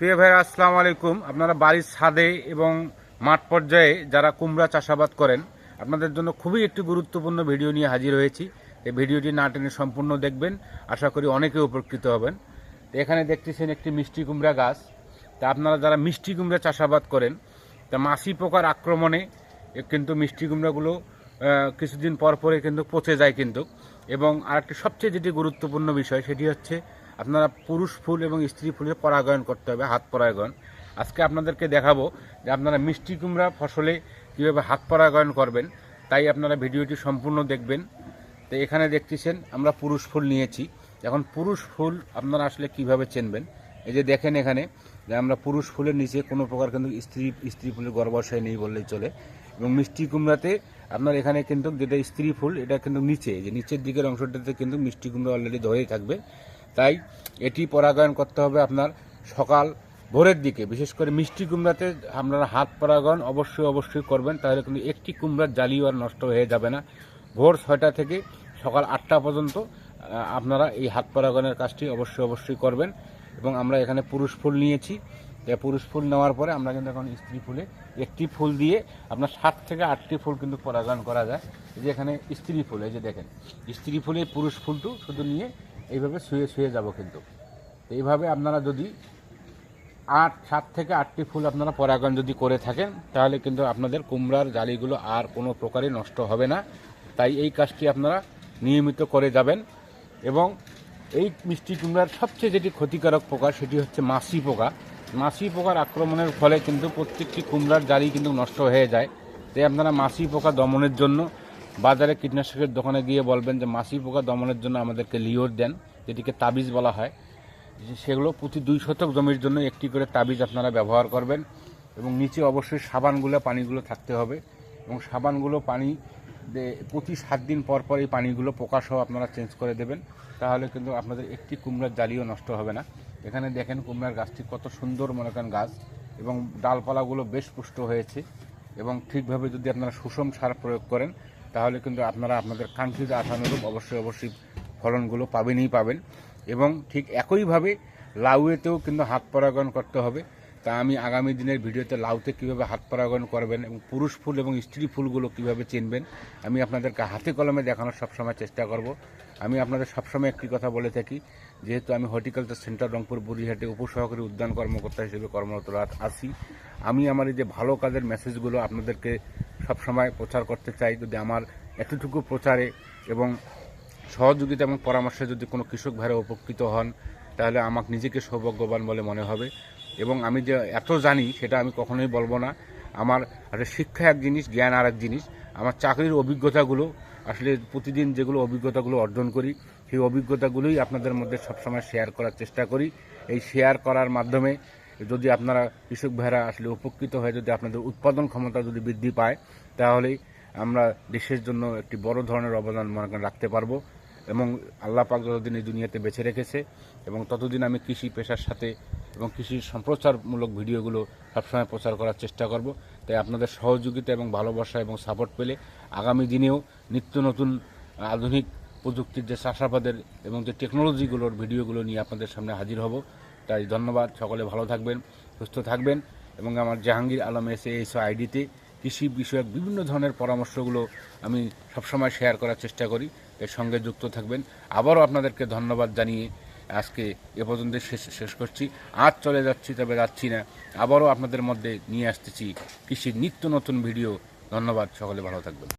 প্রিয় ভাই আসসালামু আলাইকুম। আপনারা বাড়ির ছাদে এবং মাঠ পর্যায়ে যারা কুমড়া চাষাবাদ করেন, আপনাদের জন্য খুবই একটি গুরুত্বপূর্ণ ভিডিও নিয়ে হাজির হয়েছি। এই ভিডিওটি না টেনে সম্পূর্ণ দেখবেন। আশা করি অনেকে উপকৃত হবেন। এখানে দেখতেছেন একটি মিষ্টি কুমড়া গাছ। তা আপনারা যারা মিষ্টি কুমড়া চাষাবাদ করেন, তা মাছি পোকার আক্রমণে কিন্তু মিষ্টি কুমড়াগুলো কিছুদিন পর পরে কিন্তু পচে যায় কিন্তু। এবং আরেকটি সবচেয়ে যেটি গুরুত্বপূর্ণ বিষয়, সেটি হচ্ছে আপনারা পুরুষ ফুল এবং স্ত্রী ফুলের পরাগায়ন করতে হবে, হাত পরাগায়ন। আজকে আপনাদেরকে দেখাবো যে আপনারা মিষ্টি কুমড়া ফসলে কীভাবে হাত পরাগায়ন করবেন, তাই আপনারা ভিডিওটি সম্পূর্ণ দেখবেন। তো এখানে দেখতেছেন, আমরা পুরুষ ফুল নিয়েছি। এখন পুরুষ ফুল আপনারা আসলে কীভাবে চিনবেন? এই যে দেখেন এখানে, যে আমরা পুরুষ ফুলের নিচে কোনো প্রকার কিন্তু স্ত্রী স্ত্রী ফুলের গর্ভাশয় নেই বললেই চলে। এবং মিষ্টি কুমড়াতে আপনার এখানে কিন্তু যেটা স্ত্রী ফুল, এটা কিন্তু নিচে, যে নিচের দিকের অংশটাতে কিন্তু মিষ্টি কুমড়া অলরেডি ধরেই থাকবে। তাই এটি পরাগায়ন করতে হবে আপনার সকাল ভোরের দিকে। বিশেষ করে মিষ্টি কুমড়াতে আপনারা হাত পরাগায়ন অবশ্যই অবশ্যই করবেন, তাহলে কিন্তু একটি কুমড়ার জালিও আর নষ্ট হয়ে যাবে না। ভোর ছয়টা থেকে সকাল আটটা পর্যন্ত আপনারা এই হাত পরাগায়নের কাজটি অবশ্যই অবশ্যই করবেন। এবং আমরা এখানে পুরুষ ফুল নিয়েছি। পুরুষ ফুল নেওয়ার পরে আমরা কিন্তু এখন স্ত্রী ফুলে একটি ফুল দিয়ে আপনার সাত থেকে আটটি ফুল কিন্তু পরাগায়ন করা যায়। যে এখানে স্ত্রী ফুল, এই যে দেখেন, স্ত্রী ফুলে পুরুষ ফুলটু শুধু নিয়ে এইভাবে শুয়ে শুয়ে যাব কিন্তু। তো এইভাবে আপনারা যদি আট, সাত থেকে আটটি ফুল আপনারা পরাগায়ন যদি করে থাকেন, তাহলে কিন্তু আপনাদের কুমড়ার জালিগুলো আর কোনো প্রকারে নষ্ট হবে না। তাই এই কাজটি আপনারা নিয়মিত করে যাবেন। এবং এই মিষ্টি কুমড়ার সবচেয়ে যেটি ক্ষতিকারক পোকা, সেটি হচ্ছে মাছি পোকা। মাছি পোকার আক্রমণের ফলে কিন্তু প্রত্যেকটি কুমড়ার জালি কিন্তু নষ্ট হয়ে যায়। তাই আপনারা মাছি পোকা দমনের জন্য বাজারে কীটনাশকের দোকানে গিয়ে বলবেন যে মাছি পোকা দমনের জন্য আমাদেরকে লিওর দেন, যেটিকে তাবিজ বলা হয়। সেগুলো প্রতি দুই শতক জমির জন্য একটি করে তাবিজ আপনারা ব্যবহার করবেন এবং নিচে অবশ্যই সাবানগুলো, পানিগুলো থাকতে হবে এবং সাবানগুলো, পানি প্রতি সাত দিন পর পর এই পানিগুলো পোকাসহ আপনারা চেঞ্জ করে দেবেন। তাহলে কিন্তু আপনাদের একটি কুমড়ার জালিও নষ্ট হবে না। এখানে দেখেন কুমড়ার গাছটি কত সুন্দর মনে করেন গাছ এবং ডালপালাগুলো বেশ পুষ্ট হয়েছে এবং ঠিকভাবে যদি আপনারা সুষম সার প্রয়োগ করেন তাহলে কিন্তু আপনারা আপনাদের কাঙ্ক্ষিত আশানুরূপ অবশ্যই অবশ্যই ফলনগুলো পাবেনই পাবেন। এবং ঠিক একইভাবে লাউয়েতেও কিন্তু হাত পরাগায়ন করতে হবে। তা আমি আগামী দিনের ভিডিওতে লাউতে কীভাবে হাত পরাগায়ন করবেন এবং পুরুষ ফুল এবং স্ত্রী ফুলগুলো কীভাবে চিনবেন, আমি আপনাদেরকে হাতে কলমে দেখানোর সবসময় চেষ্টা করব। আমি আপনাদের সবসময় একটি কথা বলে থাকি, যেহেতু আমি হর্টিকালচার সেন্টার রংপুর বুড়িহাটে উপসহকারী উদ্যান কর্মকর্তা হিসেবে কর্মরত রাত- আছি, আমি আমার এই যে ভালো কাজের মেসেজগুলো আপনাদেরকে সবসময় প্রচার করতে চাই যদি আমার এতটুকু প্রচারে এবং সহযোগিতা এবং পরামর্শে যদি কোনো কৃষক ভাইরা উপকৃত হন, তাহলে আমাকে নিজেকে সৌভাগ্যবান বলে মনে হবে। এবং আমি যে এত জানি, সেটা আমি কখনোই বলব না। আমার আসলে শিক্ষা এক জিনিস, জ্ঞান আর এক জিনিস। আমার চাকরির অভিজ্ঞতাগুলো, আসলে প্রতিদিন যেগুলো অভিজ্ঞতাগুলো অর্জন করি, সেই অভিজ্ঞতাগুলোই আপনাদের মধ্যে সবসময় শেয়ার করার চেষ্টা করি। এই শেয়ার করার মাধ্যমে যদি আপনারা কৃষক ভাইরা আসলে উপকৃত হয়ে যদি আপনাদের উৎপাদন ক্ষমতা যদি বৃদ্ধি পায় তাহলেই আমরা দেশের জন্য একটি বড় ধরনের অবদান মনে করেন রাখতে পারব। এবং আল্লাহ পাক যতদিন এই দুনিয়াতে বেছে রেখেছে, এবং ততদিন আমি কৃষি পেশার সাথে এবং কৃষি সম্প্রচারমূলক ভিডিওগুলো সবসময় প্রচার করার চেষ্টা করব। তাই আপনাদের সহযোগিতা এবং ভালোবাসা এবং সাপোর্ট পেলে আগামী দিনেও নিত্য নতুন আধুনিক প্রযুক্তির যে চাষাবাদের এবং যে টেকনোলজিগুলোর ভিডিওগুলো নিয়ে আপনাদের সামনে হাজির হব। তাই ধন্যবাদ। সকলে ভালো থাকবেন, সুস্থ থাকবেন এবং আমার জাহাঙ্গীর আলম এস এস আইডিতে কৃষি বিষয়ক বিভিন্ন ধরনের পরামর্শগুলো আমি সবসময় শেয়ার করার চেষ্টা করি, এর সঙ্গে যুক্ত থাকবেন। আবারও আপনাদেরকে ধন্যবাদ জানিয়ে আজকে এ পর্যন্ত শেষ শেষ করছি। আজ চলে যাচ্ছি, তবে যাচ্ছি না। আবারও আপনাদের মধ্যে নিয়ে আসতেছি কৃষির নিত্য নতুন ভিডিও। ধন্যবাদ, সকলে ভালো থাকবেন।